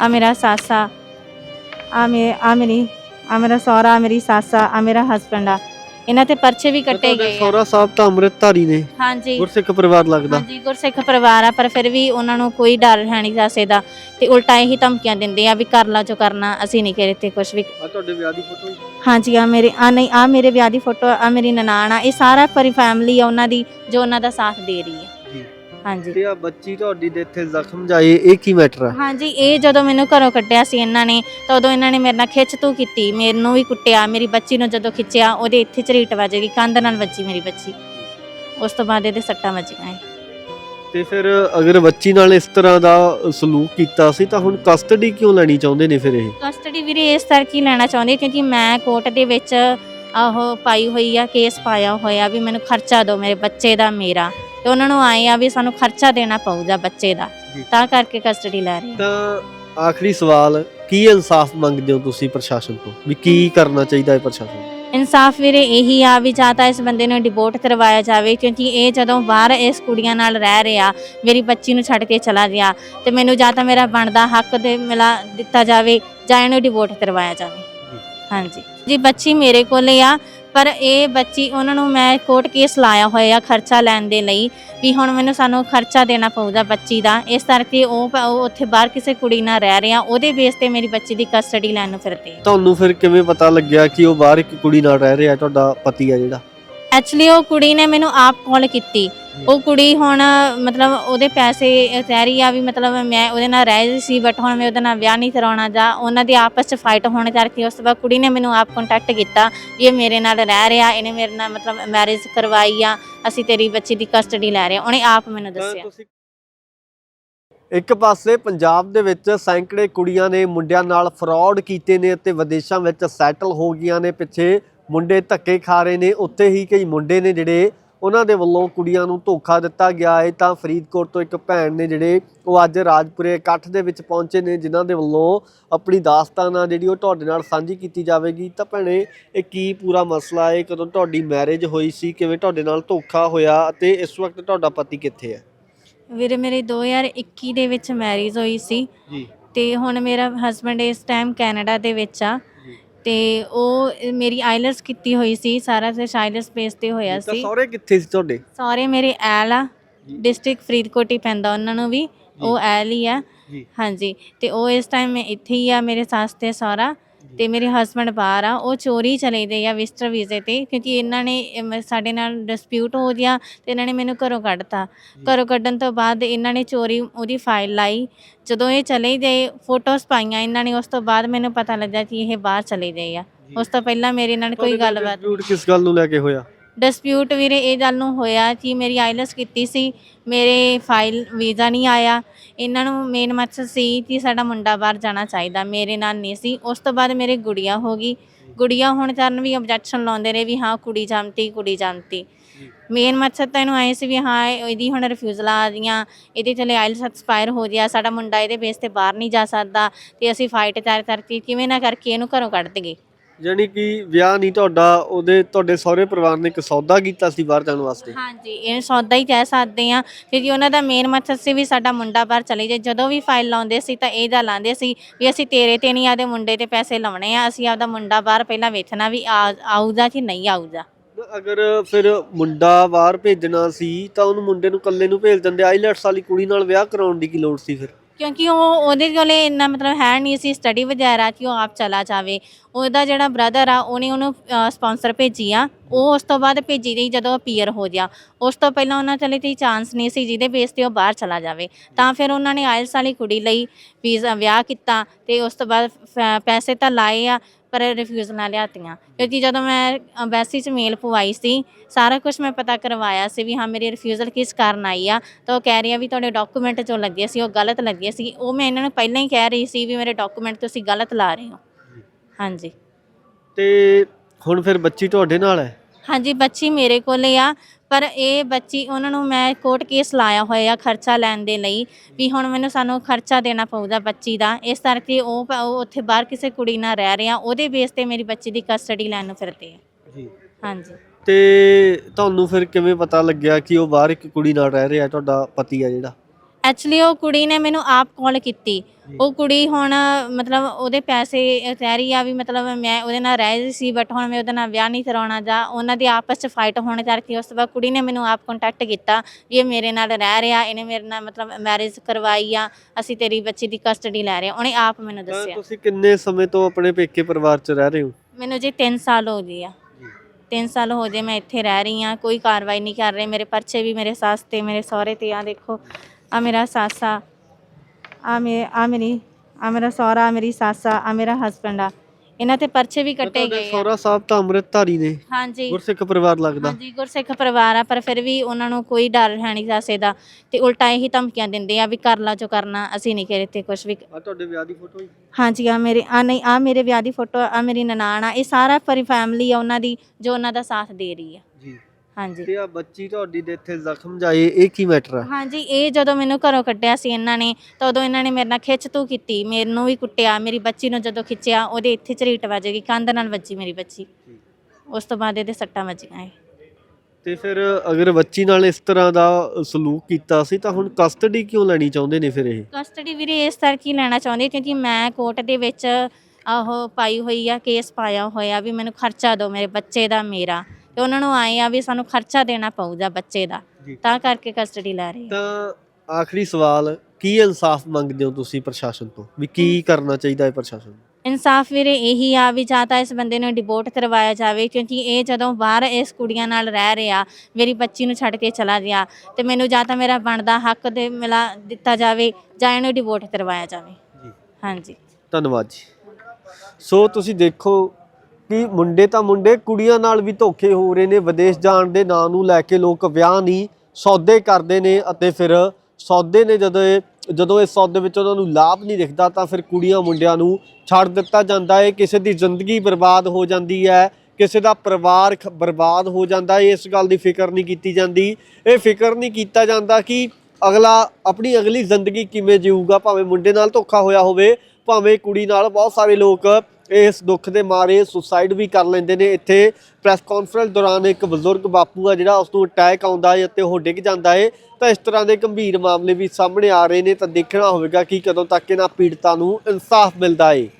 ਆ ਮੇਰਾ ਸਾਸਾ ਆ ਮੇ ਆ ਮੇਰੀ ਆ ਮੇਰਾ ਸਹੁਰਾ ਆ ਮੇਰੀ ਸਾਸਾ ਆ ਮੇਰਾ ਹਸਬੰਡ ਆ। ਇਹਨਾਂ ਤੇ ਪਰਚੇ ਵੀ ਕੱਟੇ ਗਏ ਆ। ਸਹੁਰਾ ਸਾਹਿਬ ਤਾਂ ਅੰਮ੍ਰਿਤਧਾਰੀ ਨੇ। ਹਾਂਜੀ। ਗੁਰਸਿੱਖ ਪਰਿਵਾਰ ਲੱਗਦਾ। ਹਾਂਜੀ ਗੁਰਸਿੱਖ ਪਰਿਵਾਰ ਆ ਪਰ ਫਿਰ ਵੀ ਉਹਨਾਂ ਨੂੰ ਕੋਈ ਡਰ ਹੈ ਨਹੀਂ ਕਿਸੇ ਦਾ। ਤੇ ਉਲਟਾ ਇਹੀ ਧਮਕੀਆਂ ਦਿੰਦੇ ਆ ਵੀ ਕਰ ਲਾ ਜੋ ਕਰਨਾ ਅਸੀਂ ਨਹੀਂ ਕਰੇ ਤੇ ਕੁਝ ਵੀ। ਆ ਤੁਹਾਡੇ ਵਿਆਹ ਦੀ ਫੋਟੋ? ਹਾਂਜੀ ਆ ਮੇਰੇ ਆ ਨਹੀਂ ਆ ਮੇਰੇ ਵਿਆਹ ਦੀ ਫੋਟੋ ਆ ਮੇਰੀ ਨਨਾਣ ਆ ਇਹ ਸਾਰਾ ਪਰੀ ਫੈਮਿਲੀ ਆ ਉਹਨਾਂ ਦੀ ਜੋ ਉਹਨਾਂ ਦਾ ਸਾਥ ਦੇ ਰਹੀ ਹੈ। ਹਾਂਜੀ। ਤੇ ਆ ਬੱਚੀ ਤੁਹਾਡੀ ਦੇ ਇੱਥੇ ਜ਼ਖਮ ਜਾਏ ਇਹ ਕੀ ਮੈਟਰ ਆ? ਹਾਂਜੀ ਇਹ ਜਦੋਂ ਮੈਨੂੰ ਘਰੋਂ ਕੱਢਿਆ ਸੀ ਇਹਨਾਂ ਨੇ ਤਾਂ ਉਦੋਂ ਇਹਨਾਂ ਨੇ ਮੇਰੇ ਨਾਲ ਖਿੱਚ ਤੂ ਕੀਤੀ ਮੈਨੂੰ ਵੀ ਕੁੱਟਿਆ ਮੇਰੀ ਬੱਚੀ ਨੂੰ ਜਦੋਂ ਖਿੱਚਿਆ ਉਹਦੇ ਇੱਥੇ ਝਰੀਟ ਵੱਜ ਗਈ ਕੰਧ ਨਾਲ ਵੱਜੀ ਮੇਰੀ ਬੱਚੀ। ਉਸ ਤੋਂ ਬਾਅਦ ਇਹਦੇ ਸੱਟਾਂ ਵੱਜੀਆਂ ਏ। ਤੇ ਫਿਰ ਅਗਰ ਬੱਚੀ ਨਾਲ ਇਸ ਤਰ੍ਹਾਂ ਦਾ ਸਲੂਕ ਕੀਤਾ ਸੀ ਤਾਂ ਹੁਣ ਕਸਟਡੀ ਕਿਉਂ ਲੈਣੀ ਚਾਹੁੰਦੇ ਨੇ ਫਿਰ ਇਹ? ਕਸਟਡੀ ਵੀਰੇ ਇਸ ਕਰਕੇ ਹੀ ਲੈਣਾ ਚਾਹੁੰਦੀ ਕਿਉਂਕਿ ਮੈਂ ਕੋਰਟ ਦੇ ਵਿੱਚ ਆਹੋ ਪਾਈ ਹੋਈ ਆ ਕੇਸ ਪਾਇਆ ਹੋਇਆ ਵੀ ਮੈਨੂੰ ਖਰਚਾ ਦਿਓ ਮੇਰੇ ਬੱਚੇ ਦਾ ਮੇਰਾ। ਤੇ ਉਹਨਾਂ ਨੂੰ ਆਏ ਆ ਵੀ ਸਾਨੂੰ ਖਰਚਾ ਦੇਣਾ ਪਊਗਾ ਬੱਚੇ ਦਾ। ਜੀ। ਤਾਂ ਕਰਕੇ ਕਸਟਡੀ ਲੈ ਰਹੇ ਤਾਂ ਆਖਰੀ ਸਵਾਲ ਕੀ ਇਨਸਾਫ ਮੰਗਦੇ ਹੋ ਤੁਸੀਂ ਪ੍ਰਸ਼ਾਸਨ ਤੋਂ? ਵੀ ਕੀ ਕਰਨਾ ਚਾਹੀਦਾ ਹੈ ਪ੍ਰਸ਼ਾਸਨ ਨੂੰ ਇਨਸਾਫ ਵੀਰੇ ਇਹੀ ਆ ਵੀ ਜਾਂ ਤਾਂ ਇਸ ਬੰਦੇ ਨੂੰ ਡਿਪੋਰਟ ਕਰਵਾਇਆ ਜਾਵੇ ਕਿਉਂਕਿ ਇਹ ਜਦੋਂ ਬਾਹਰ ਇਸ ਕੁੜੀਆਂ ਨਾਲ ਰਹਿ ਰਿਹਾ ਮੇਰੀ ਬੱਚੀ ਨੂੰ ਛੱਡ ਕੇ ਚਲਾ ਗਿਆ ਤੇ ਮੈਨੂੰ ਜਾਂ ਤਾਂ ਮੇਰਾ ਬਣਦਾ ਹੱਕ ਦੇ ਮਿਲਾ ਦਿੱਤਾ ਜਾਵੇ ਜਾਂ ਇਹਨੂੰ ਡਿਪੋਰਟ ਕਰਵਾਇਆ ਜਾਵੇ। ਹਾਂਜੀ। ਜੀ ਬੱਚੀ ਮੇਰੇ ਕੋਲੇ ਆ, ਪਰ ਇਹ ਬੱਚੀ ਉਹਨਾਂ ਨੂੰ ਮੈਂ ਕੋਰਟ ਕੇਸ ਲਾਇਆ ਹੋਇਆ ਖਰਚਾ ਲੈਣ ਦੇ ਲਈ ਵੀ ਹੁਣ ਮੈਨੂੰ ਸਾਨੂੰ ਖਰਚਾ ਦੇਣਾ ਪਊਗਾ ਬੱਚੀ ਦਾ। ਇਸ ਕਰਕੇ ਉਹ ਪ- ਉਹ ਉੱਥੇ ਬਾਹਰ ਕਿਸੇ ਕੁੜੀ ਨਾਲ ਰਹਿ ਰਿਹਾ, ਉਹਦੇ ਬੇਸ ਤੇ ਮੇਰੀ ਬੱਚੀ ਦੀ ਕਸਟਡੀ ਲੈਣ ਨੂੰ ਫਿਰਦੇ ਤੁਹਾਨੂੰ ਫਿਰ ਕਿਵੇਂ ਪਤਾ ਲੱਗਿਆ ਕਿ ਉਹ ਬਾਹਰ ਇੱਕ ਕੁੜੀ ਨਾਲ ਰਹਿ ਰਿਹਾ, ਤੁਹਾਡਾ ਪਤੀ ਆ ਜਿਹੜਾ? ਐਕਚੁਅਲੀ ਉਹ ਕੁੜੀ ਨੇ ਮੈਨੂੰ ਆਪ ਕਾਲ ਕੀਤੀ। ਉਹ ਕੁੜੀ ਹੁਣ ਮਤਲਬ ਉਹਦੇ ਪੈਸੇ ਕਹਿ ਰਹੀ ਆ ਵੀ ਮਤਲਬ ਮੈਂ ਉਹਦੇ ਨਾਲ ਰਹਿ ਰਹੀ ਸੀ ਬਟ ਹੁਣ ਮੈਂ ਉਹਦੇ ਨਾਲ ਵਿਆਹ ਨਹੀਂ ਕਰਾਉਣਾ ਜਾਂ ਉਹਨਾਂ ਦੀ ਆਪਸ ਚ ਫਾਈਟ ਹੋਣ ਕਰਕੇ ਉਸ ਤੋਂ ਬਾਅਦ ਕੁੜੀ ਨੇ ਮੈਨੂੰ ਆਪ ਕੰਟੈਕਟ ਕੀਤਾ ਇਹ ਮੇਰੇ ਨਾਲ ਰਹਿ ਰਿਹਾ ਇਹਨੇ ਮੇਰੇ ਨਾਲ ਮਤਲਬ ਮੈਰਿਜ ਕਰਵਾਈ ਆ ਅਸੀਂ ਤੇਰੀ ਬੱਚੀ ਦੀ ਕਸਟਡੀ ਲੈ ਰਹੇ ਉਹਨੇ ਆਪ ਮੈਨੂੰ ਦੱਸਿਆ। ਇੱਕ ਪਾਸੇ ਪੰਜਾਬ ਦੇ ਵਿੱਚ ਸੈਂਕੜੇ ਕੁੜੀਆਂ ਨੇ ਮੁੰਡਿਆਂ ਨਾਲ ਫਰਾਡ ਕੀਤੇ ਨੇ ਅਤੇ ਵਿਦੇਸ਼ਾਂ ਵਿੱਚ ਸੈਟਲ ਹੋ ਗਈਆਂ ਨੇ ਪਿੱਛੇ। ਮੁੰਡੇ ਧੱਕੇ ਖਾ ਰਹੇ ਨੇ। ਉੱਥੇ ਹੀ ਕਈ ਮੁੰਡੇ ਨੇ ਜਿਹੜੇ ਉਹਨਾਂ ਦੇ ਵੱਲੋਂ ਕੁੜੀਆਂ ਨੂੰ ਧੋਖਾ ਦਿੱਤਾ ਗਿਆ ਹੈ। ਤਾਂ ਫਰੀਦਕੋਟ ਤੋਂ ਇੱਕ ਭੈਣ ਨੇ ਜਿਹੜੇ ਉਹ ਅੱਜ ਰਾਜਪੁਰੇ ਇਕੱਠ ਦੇ ਵਿੱਚ ਪਹੁੰਚੇ ਨੇ ਜਿਨ੍ਹਾਂ ਦੇ ਵੱਲੋਂ ਆਪਣੀ ਦਾਸਤਾਨ ਜਿਹੜੀ ਉਹ ਤੁਹਾਡੇ ਨਾਲ ਸਾਂਝੀ ਕੀਤੀ ਜਾਵੇਗੀ। ਤਾਂ ਭੈਣੇ ਇਹ ਕੀ ਪੂਰਾ ਮਸਲਾ ਹੈ? ਕਦੋਂ ਤੁਹਾਡੀ ਮੈਰਿਜ ਹੋਈ ਸੀ? ਕਿਵੇਂ ਤੁਹਾਡੇ ਨਾਲ ਧੋਖਾ ਹੋਇਆ? ਅਤੇ ਇਸ ਵਕਤ ਤੁਹਾਡਾ ਪਤੀ ਕਿੱਥੇ ਹੈ? ਵੀਰੇ ਮੇਰੀ 2021 ਦੇ ਵਿੱਚ ਮੈਰਿਜ ਹੋਈ ਸੀ। ਜੀ। ਤੇ ਹੁਣ ਮੇਰਾ ਹਸਬੰਡ ਇਸ ਟਾਈਮ ਕੈਨੇਡਾ ਦੇ ਵਿੱਚ ਆ। ਤੇ ਉਹ ਮੇਰੀ ਆਈਲੈਟਸ ਕੀਤੀ ਹੋਈ ਸੀ ਸਾਰਾ ਕੁਝ ਆਈਲੈਟਸ ਬੇਸ ਤੇ ਹੋਇਆ ਤਾਂ ਸੀ। ਸਹੁਰੇ ਕਿੱਥੇ ਸੀ ਤੁਹਾਡੇ? ਸਾਰੇ ਮੇਰੇ ਐਲ ਆ। ਡਿਸਟ੍ਰਿਕਟ ਫਰੀਦਕੋਟ ਹੀ ਪੈਂਦਾ ਉਹਨਾਂ ਨੂੰ ਵੀ ਉਹ ਐਲ ਹੀ ਆ। ਜੀ। ਹਾਂਜੀ ਤੇ ਉਹ ਇਸ ਟਾਈਮ ਇੱਥੇ ਹੀ ਆ ਮੇਰੇ ਸੱਸ ਤੇ ਸਹੁਰਾ ਤੇ ਮੇਰੇ ਹਸਬੰਡ ਬਾਹਰ ਆ ਉਹ ਚੋਰੀ ਚਲੇ ਗਏ ਆ ਵਿਜ਼ਟਰ ਵੀਜ਼ੇ ਤੇ ਕਿਉਂਕਿ ਇਹਨਾਂ ਨੇ ਅਮ, ਸਾਡੇ ਨਾਲ ਡਿਸਪਿਊਟ ਹੋ ਗਿਆ ਤੇ ਇਹਨਾਂ ਨੇ ਮੈਨੂੰ ਘਰੋਂ ਕੱਢਤਾ। ਘਰੋਂ ਕੱਢਣ ਤੋਂ ਬਾਅਦ ਇਹਨਾਂ ਨੇ ਚੋਰੀ ਉਹਦੀ ਫਾਈਲ ਲਾਈ। ਜਦੋਂ ਇਹ ਚਲੇ ਗਏ ਫੋਟੋਸ ਪਾਈਆਂ ਇਹਨਾਂ ਨੇ ਉਸ ਤੋਂ ਬਾਅਦ ਮੈਨੂੰ ਪਤਾ ਲੱਗਾ ਕਿ ਇਹ ਬਾਹਰ ਚਲੇ ਗਏ ਆ। ਉਸ ਤੋਂ ਪਹਿਲਾਂ ਮੇਰੇ ਨਾਲ ਕੋਈ ਗੱਲਬਾਤ dispute ਕਿਸ ਗੱਲ ਨੂੰ ਲੈ ਕੇ ਹੋਇਆ? ਡਿਸਪਿਊਟ ਵੀਰੇ ਇਹ ਗੱਲ ਨੂੰ ਹੋਇਆ ਕਿ ਮੇਰੀ ਆਈਲੈਸ ਕੀਤੀ ਸੀ, ਮੇਰੇ ਫਾਈਲ, ਵੀਜ਼ਾ ਨਹੀਂ ਆਇਆ। ਇਹਨਾਂ ਨੂੰ ਮੇਨ ਮਕਸਦ ਸੀ ਕਿ ਸਾਡਾ ਮੁੰਡਾ ਬਾਹਰ ਜਾਣਾ ਚਾਹੀਦਾ। ਮੇਰੇ ਨਾਲ ਨਹੀਂ ਸੀ। ਉਸ ਤੋਂ ਬਾਅਦ ਮੇਰੇ ਗੁੜੀਆ ਹੋ ਗਈ। ਗੁੜੀਆ ਹੋਣ ਕਾਰਨ ਵੀ ਆਬਜੈਕਸ਼ਨ ਲਾਉਂਦੇ ਰਹੇ ਵੀ ਹਾਂ, ਕੁੜੀ ਜੰਮਤੀ ਕੁੜੀ ਜੰਮਤੀ ਮੇਨ ਮਕਸਦ ਤਾਂ ਇਹਨੂੰ ਆਏ ਸੀ ਵੀ ਹਾਂ, ਇਹਦੀ ਹੁਣ ਰਿਫਿਊਜ਼ਲ ਆ ਗਈਆਂ। ਇਹਦੇ ਚਲੇ ਆਈਲਸ ਐਕਸਪਾਇਰ ਹੋ ਗਿਆ। ਸਾਡਾ ਮੁੰਡਾ ਇਹਦੇ ਬੇਸ ਤੇ ਬਾਹਰ ਨਹੀਂ ਜਾ ਸਕਦਾ। ਤੇ ਅਸੀਂ ਫਾਈਟ ਕਰ ਕਰਤੀ ਕਿਵੇਂ ਨਾ ਕਰਕੇ ਇਹਨੂੰ ਘਰੋਂ ਕੱਢ ਦਈਏ। ਯਾਨੀ ਕਿ ਵਿਆਹ ਨਹੀਂ ਤੁਹਾਡਾ ਉਹਦੇ ਤੁਹਾਡੇ ਸਹੁਰੇ ਪਰਿਵਾਰ ਨੇ ਇੱਕ ਸੌਦਾ ਕੀਤਾ ਸੀ ਬਾਹਰ ਜਾਣ ਵਾਸਤੇ? ਹਾਂਜੀ ਇਹ ਸੌਦਾ ਹੀ ਕਹਿ ਸਕਦੇ ਆ ਕਿਉਂਕਿ ਉਹਨਾਂ ਦਾ ਮੇਨ ਮਕਸਦ ਸੀ ਵੀ ਸਾਡਾ ਮੁੰਡਾ ਬਾਹਰ ਚਲੇ ਜਾਏ। ਜਦੋਂ ਵੀ ਫਾਈਲ ਲਾਉਂਦੇ ਸੀ ਤਾਂ ਇਹ ਗੱਲ ਲਾਉਂਦੇ ਸੀ ਵੀ ਅਸੀਂ ਤੇਰੇ ਤੇ ਨਹੀਂ ਆਦੇ ਮੁੰਡੇ ਤੇ ਪੈਸੇ ਲਾਉਣੇ ਆ ਅਸੀਂ ਆਪਦਾ ਮੁੰਡਾ ਬਾਹਰ ਪਹਿਲਾਂ ਵੇਖਣਾ ਵੀ ਆ- ਆਊਗਾ ਕਿ ਨਹੀਂ ਆਊਗਾ। ਅਗਰ ਫਿਰ ਮੁੰਡਾ ਬਾਹਰ ਭੇਜਣਾ ਸੀ ਤਾਂ ਉਹਨੂੰ ਮੁੰਡੇ ਨੂੰ ਇਕੱਲੇ ਨੂੰ ਭੇਜ ਦਿੰਦੇ ਆਈਲੈਟਸ ਵਾਲੀ ਕੁੜੀ ਨਾਲ ਵਿਆਹ ਕਰਾਉਣ ਦੀ ਕੀ ਲੋੜ ਸੀ ਫਿਰ? ਕਿਉਂਕਿ ਉਹ ਉਹਦੇ ਕੋਲੇ ਇੰਨਾ ਮਤਲਬ ਹੈ ਨਹੀਂ ਸੀ ਸਟੱਡੀ ਵਗੈਰਾ ਕਿ ਉਹ ਆਪ ਚਲਾ ਜਾਵੇ। ਉਹਦਾ ਜਿਹੜਾ ਬ੍ਰਦਰ ਆ, ਉਹਨੇ ਉਹਨੂੰ ਸਪਾਂਸਰ ਭੇਜੀ ਆ। ਉਹ ਉਸ ਤੋਂ ਬਾਅਦ ਭੇਜੀ ਨਹੀਂ ਜਦੋਂ ਉਹ ਪੀਅਰ ਹੋ ਗਿਆ। ਉਸ ਤੋਂ ਪਹਿਲਾਂ ਉਹਨਾਂ ਚਲੇ ਤੇ ਚਾਂਸ ਨਹੀਂ ਸੀ ਜਿਹਦੇ ਬੇਸ ਤੇ ਉਹ ਬਾਹਰ ਚਲਾ ਜਾਵੇ। ਤਾਂ ਫਿਰ ਉਹਨਾਂ ਨੇ ਆਇਲਸ ਵਾਲੀ ਕੁੜੀ ਲਈ ਵੀਜ਼ਾ ਵਿਆਹ ਕੀਤਾ ਤੇ ਉਸ ਤੋਂ ਬਾਅਦ ਫ- ਪੈਸੇ ਤਾਂ ਲਾਏ ਆ। ਪਰ ਰਿਫਿਊਜ਼ਲਾਂ ਲਿਆਤੀਆਂ। ਕਿਉਂਕਿ ਜਦੋਂ ਮੈਂ ਐਮਬੈਸੀ 'ਚ ਮੇਲ ਪਵਾਈ ਸੀ ਸਾਰਾ ਕੁਝ ਮੈਂ ਪਤਾ ਕਰਵਾਇਆ ਸੀ ਵੀ ਹਾਂ ਮੇਰੀ ਰਿਫਿਊਜ਼ਲ ਕਿਸ ਕਾਰਨ ਆਈ ਆ। ਤਾਂ ਉਹ ਕਹਿ ਰਹੀ ਆ ਵੀ ਤੁਹਾਡੇ ਡਾਕੂਮੈਂਟ ਜੋ ਲੱਗੇ ਸੀ ਉਹ ਗਲਤ ਲੱਗੇ ਸੀ। ਉਹ ਮੈਂ ਇਹਨਾਂ ਨੂੰ ਪਹਿਲਾਂ ਹੀ ਕਹਿ ਰਹੀ ਸੀ ਵੀ ਮੇਰੇ ਡਾਕੂਮੈਂਟ ਤੁਸੀਂ ਗਲਤ ਲਾ ਰਹੇ ਹੋ। ਹਾਂਜੀ। ਤੇ ਹੁਣ ਫਿਰ ਬੱਚੀ ਤੁਹਾਡੇ ਨਾਲ ਹੈ? ਹਾਂਜੀ ਬੱਚੀ ਮੇਰੇ ਕੋਲੇ ਆ। ਪਰ ਇਹ ਬੱਚੀ ਉਹਨਾਂ ਨੂੰ ਮੈਂ ਕੋਰਟ ਕੇਸ ਲਾਇਆ ਹੋਇਆ ਖਰਚਾ ਲੈਣ ਦੇ ਲਈ ਵੀ ਹੁਣ ਮੈਨੂੰ ਸਾਨੂੰ ਖਰਚਾ ਦੇਣਾ ਪਊਗਾ ਬੱਚੀ ਦਾ। ਇਸ ਕਰਕੇ ਉਹ ਪ- ਉਹ ਉੱਥੇ ਬਾਹਰ ਕਿਸੇ ਕੁੜੀ ਨਾਲ ਰਹਿ ਰਿਹਾ ਉਹਦੇ ਬੇਸ ਤੇ ਮੇਰੀ ਬੱਚੀ ਦੀ ਕਸਟਡੀ ਲੈਣ ਨੂੰ ਫਿਰਦੇ ਆ। ਜੀ। ਹਾਂਜੀ। ਤੇ ਤੁਹਾਨੂੰ ਫਿਰ ਕਿਵੇਂ ਪਤਾ ਲੱਗਿਆ ਕਿ ਉਹ ਬਾਹਰ ਇੱਕ ਕੁੜੀ ਨਾਲ ਰਹਿ ਰਿਹਾ ਤੁਹਾਡਾ ਪਤੀ ਆ ਜਿਹੜਾ? ਐਕਚੁਅਲੀ ਉਹ ਕੁੜੀ ਨੇ ਮੈਨੂੰ ਆਪ ਕਾਲ ਕੀਤੀ। ਉਹ ਕੁੜੀ ਹੁਣ ਮਤਲਬ ਉਹਦੇ ਪੈਸੇ ਕਹਿ ਰਹੀ ਆ ਵੀ ਮਤਲਬ ਮੈਂ ਉਹਦੇ ਨਾਲ ਰਹਿ ਰਹੀ ਸੀ ਬਟ ਹੁਣ ਮੈਂ ਉਹਦੇ ਨਾਲ ਵਿਆਹ ਨਹੀਂ ਕਰਾਉਣਾ ਜਾਂ ਉਹਨਾਂ ਦੀ ਆਪਸ ਚ ਫਾਈਟ ਹੋਣ ਕਰਕੇ ਉਸ ਤੋਂ ਬਾਅਦ ਕੁੜੀ ਨੇ ਮੈਨੂੰ ਆਪ ਕੰਟੈਕਟ ਕੀਤਾ ਵੀ ਇਹ ਮੇਰੇ ਨਾਲ ਰਹਿ ਰਿਹਾ ਇਹਨੇ ਮੇਰੇ ਨਾਲ ਮਤਲਬ ਮੈਰਿਜ ਕਰਵਾਈ ਆ ਅਸੀਂ ਤੇਰੀ ਬੱਚੀ ਦੀ ਕਸਟਡੀ ਲੈ ਰਹੇ ਹਾਂ। ਉਹਨੇ ਆਪ ਮੈਨੂੰ ਤਾਂ ਦੱਸਿਆ। ਤੁਸੀਂ ਕਿੰਨੇ ਸਮੇਂ ਤੋਂ ਆਪਣੇ ਪੇਕੇ ਪਰਿਵਾਰ 'ਚ ਰਹਿ ਰਹੇ ਹੋ? ਮੈਨੂੰ ਜੀ 3 ਸਾਲ ਹੋ ਗਏ ਆ। 3 ਸਾਲ ਹੋ ਗਏ ਮੈਂ ਇੱਥੇ ਰਹਿ ਰਹੀ ਆ ਕੋਈ ਕਾਰਵਾਈ ਨਹੀਂ ਕਰ ਰਹੇ। ਮੇਰੇ ਪਰਚੇ ਵੀ ਮੇਰੇ ਸੱਸ ਤੇ ਮੇਰੇ ਸਹੁਰੇ ਤੇ ਆ ਦੇਖੋ। ਆ ਮੇਰਾ ਸਾਸਾ ਆ ਮੇ ਆ ਮੇਰੀ ਆ ਮੇਰਾ ਸਹੁਰਾ ਆ ਮੇਰੀ ਸਾਸਾ ਆ ਮੇਰਾ ਹਸਬੰਡ ਆ। ਇਹਨਾਂ ਤੇ ਪਰਚੇ ਵੀ ਕੱਟੇ ਗਏ ਆ। ਸਹੁਰਾ ਸਾਹਿਬ ਤਾਂ ਅੰਮ੍ਰਿਤਧਾਰੀ ਨੇ। ਹਾਂਜੀ। ਗੁਰਸਿੱਖ ਪਰਿਵਾਰ ਲੱਗਦਾ। ਹਾਂਜੀ ਗੁਰਸਿੱਖ ਪਰਿਵਾਰ ਆ ਪਰ ਫਿਰ ਵੀ ਉਹਨਾਂ ਨੂੰ ਕੋਈ ਡਰ ਹੈ ਨਹੀਂ ਕਿਸੇ ਦਾ। ਤੇ ਉਲਟਾ ਇਹੀ ਧਮਕੀਆਂ ਦਿੰਦੇ ਆ ਵੀ ਕਰ ਲਾ ਜੋ ਕਰਨਾ ਅਸੀਂ ਨਹੀਂ ਕਰੇ ਤੇ ਕੁਝ ਵੀ। ਆ ਤੁਹਾਡੇ ਵਿਆਹ ਦੀ ਫੋਟੋ ਹੀ ਹਾਂਜੀ ਆ ਮੇਰੇ ਆ ਨਹੀਂ ਆ ਮੇਰੇ ਵਿਆਹ ਦੀ ਫੋਟੋ ਆ ਮੇਰੀ ਨਨਾਣ ਆ ਇਹ ਸਾਰਾ ਪਰੀ ਫੈਮਿਲੀ ਆ ਉਹਨਾਂ ਦੀ ਜੋ ਉਹਨਾਂ ਦਾ ਸਾਥ ਦੇ ਰਹੀ ਆ। ਹਾਂਜੀ। ਤੇ ਆ ਬੱਚੀ ਤੁਹਾਡੀ ਦੇ ਇੱਥੇ ਜ਼ਖਮ ਜਾਏ ਇਹ ਕੀ ਮੈਟਰ ਆ? ਹਾਂਜੀ ਇਹ ਜਦੋਂ ਮੈਨੂੰ ਘਰੋਂ ਕੱਢਿਆ ਸੀ ਇਹਨਾਂ ਨੇ ਤਾਂ ਉਦੋਂ ਇਹਨਾਂ ਨੇ ਮੇਰੇ ਨਾਲ ਖਿੱਚ ਤੂ ਕੀਤੀ ਮੈਨੂੰ ਵੀ ਕੁੱਟਿਆ ਮੇਰੀ ਬੱਚੀ ਨੂੰ ਜਦੋਂ ਖਿੱਚਿਆ ਉਹਦੇ ਇੱਥੇ ਝਰੀਟ ਵੱਜ ਗਈ ਕੰਧ ਨਾਲ ਵੱਜੀ ਮੇਰੀ ਬੱਚੀ। ਉਸ ਤੋਂ ਬਾਅਦ ਇਹਦੇ ਸੱਟਾਂ ਵੱਜੀਆਂ ਇਹ। ਤੇ ਫਿਰ ਅਗਰ ਬੱਚੀ ਨਾਲ ਇਸ ਤਰ੍ਹਾਂ ਦਾ ਸਲੂਕ ਕੀਤਾ ਸੀ ਤਾਂ ਹੁਣ ਕਸਟਡੀ ਕਿਉਂ ਲੈਣੀ ਚਾਹੁੰਦੇ ਨੇ ਫਿਰ ਇਹ? ਕਸਟਡੀ ਵੀਰੇ ਇਸ ਕਰਕੇ ਲੈਣਾ ਚਾਹੁੰਦੇ ਕਿਉਂਕਿ ਮੈਂ ਕੋਰਟ ਦੇ ਵਿੱਚ ਆਹੋ ਪਾਈ ਹੋਈ ਆ ਕੇਸ ਪਾਇਆ ਹੋਇਆ ਵੀ ਮੈਨੂੰ ਖਰਚਾ ਦਿਓ ਮੇਰੇ ਬੱਚੇ ਦਾ ਮੇਰਾ। ਤੇ ਉਹਨਾਂ ਨੂੰ ਆਏ ਆ ਵੀ ਸਾਨੂੰ ਖਰਚਾ ਦੇਣਾ ਪਊਗਾ ਬੱਚੇ ਦਾ। ਜੀ। ਤਾਂ ਕਰਕੇ ਕਸਟਡੀ ਲੈ ਰਹੇ ਆ। ਤਾਂ ਆਖਰੀ ਸਵਾਲ ਕੀ ਇਨਸਾਫ ਮੰਗਦੇ ਹੋ ਤੁਸੀਂ ਪ੍ਰਸ਼ਾਸਨ ਤੋਂ? ਵੀ ਕੀ ਕਰਨਾ ਚਾਹੀਦਾ ਹੈ ਪ੍ਰਸ਼ਾਸਨ ਨੂੰ? ਇਨਸਾਫ ਵੀਰੇ ਇਹੀ ਆ ਵੀ ਜਾਂ ਤਾਂ ਇਸ ਬੰਦੇ ਨੂੰ ਡਿਪੋਰਟ ਕਰਵਾਇਆ ਜਾਵੇ ਕਿਉਂਕਿ ਇਹ ਜਦੋਂ ਬਾਹਰ ਇਸ ਕੁੜੀਆਂ ਨਾਲ ਰਹਿ ਰਿਹਾ ਮੇਰੀ ਬੱਚੀ ਨੂੰ ਛੱਡ ਕੇ ਚਲਾ ਗਿਆ ਤੇ ਮੈਨੂੰ ਜਾਂ ਤਾਂ ਮੇਰਾ ਬਣਦਾ ਹੱਕ ਦੇ ਮਿਲਾ ਦਿੱਤਾ ਜਾਵੇ ਜਾਂ ਇਹਨੂੰ ਡਿਪੋਰਟ ਕਰਵਾਇਆ ਜਾਵੇ। ਜੀ। ਹਾਂਜੀ। ਧੰਨਵਾਦ ਜੀ। ਸੋ ਤੁਸੀਂ ਦੇਖੋ ਕਿ ਮੁੰਡੇ ਤਾਂ ਮੁੰਡੇ, ਕੁੜੀਆਂ ਨਾਲ ਵੀ ਧੋਖੇ ਹੋ ਰਹੇ ਨੇ, ਵਿਦੇਸ਼ ਜਾਣ ਦੇ ਨਾਂ ਨੂੰ ਲੈ ਕੇ ਲੋਕ ਵਿਆਹ ਨਹੀਂ, ਸੌਦੇ ਕਰਦੇ ਨੇ ਅਤੇ ਫਿਰ ਸੌਦੇ ਨੇ ਜਦੋਂ ਇਹ, ਜਦੋਂ ਇਸ ਸੌਦੇ ਵਿੱਚ ਉਹਨਾਂ ਨੂੰ ਲਾਭ ਨਹੀਂ ਦਿਖਦਾ ਤਾਂ ਫਿਰ ਕੁੜੀਆਂ ਮੁੰਡਿਆਂ ਨੂੰ ਛੱਡ ਦਿੱਤਾ ਜਾਂਦਾ ਹੈ। ਕਿਸੇ ਦੀ ਜ਼ਿੰਦਗੀ ਬਰਬਾਦ ਹੋ ਜਾਂਦੀ ਹੈ, ਕਿਸੇ ਦਾ ਪਰਿਵਾਰ ਖ- ਬਰਬਾਦ ਹੋ ਜਾਂਦਾ ਹੈ। ਇਸ ਗੱਲ ਦੀ ਫਿਕਰ ਨਹੀਂ ਕੀਤੀ ਜਾਂਦੀ। ਇਹ ਫਿਕਰ ਨਹੀਂ ਕੀਤਾ ਜਾਂਦਾ ਕਿ ਅਗਲਾ, ਆਪਣੀ ਅਗਲੀ ਜ਼ਿੰਦਗੀ ਕਿਵੇਂ ਜੀਊਗਾ? ਭਾਵੇਂ ਮੁੰਡੇ ਨਾਲ ਧੋਖਾ ਹੋਇਆ ਹੋਵੇ, ਭਾਵੇਂ ਕੁੜੀ ਨਾਲ ਬਹੁਤ ਸਾਰੇ ਲੋਕ ਇਸ ਦੁੱਖ ਦੇ ਮਾਰੇ ਸੁਸਾਈਡ ਵੀ ਕਰ ਲੈਂਦੇ ਨੇ। ਇੱਥੇ ਪ੍ਰੈਸ ਕਾਨਫਰੰਸ ਦੌਰਾਨ ਇੱਕ ਬਜ਼ੁਰਗ ਬਾਪੂ ਆ ਜਿਹੜਾ ਉਸ ਨੂੰ ਅਟੈਕ ਆਉਂਦਾ ਹੈ ਅਤੇ ਉਹ ਡਿੱਗ ਜਾਂਦਾ ਹੈ। ਤਾਂ ਇਸ ਤਰ੍ਹਾਂ ਦੇ ਗੰਭੀਰ ਮਾਮਲੇ ਵੀ ਸਾਹਮਣੇ ਆ ਰਹੇ ਨੇ। ਤਾਂ ਦੇਖਣਾ ਹੋਵੇਗਾ ਕਿ ਕਦੋਂ ਤੱਕ ਇਹਨਾਂ ਪੀੜਤਾਂ ਨੂੰ ਇਨਸਾਫ ਮਿਲਦਾ ਹੈ।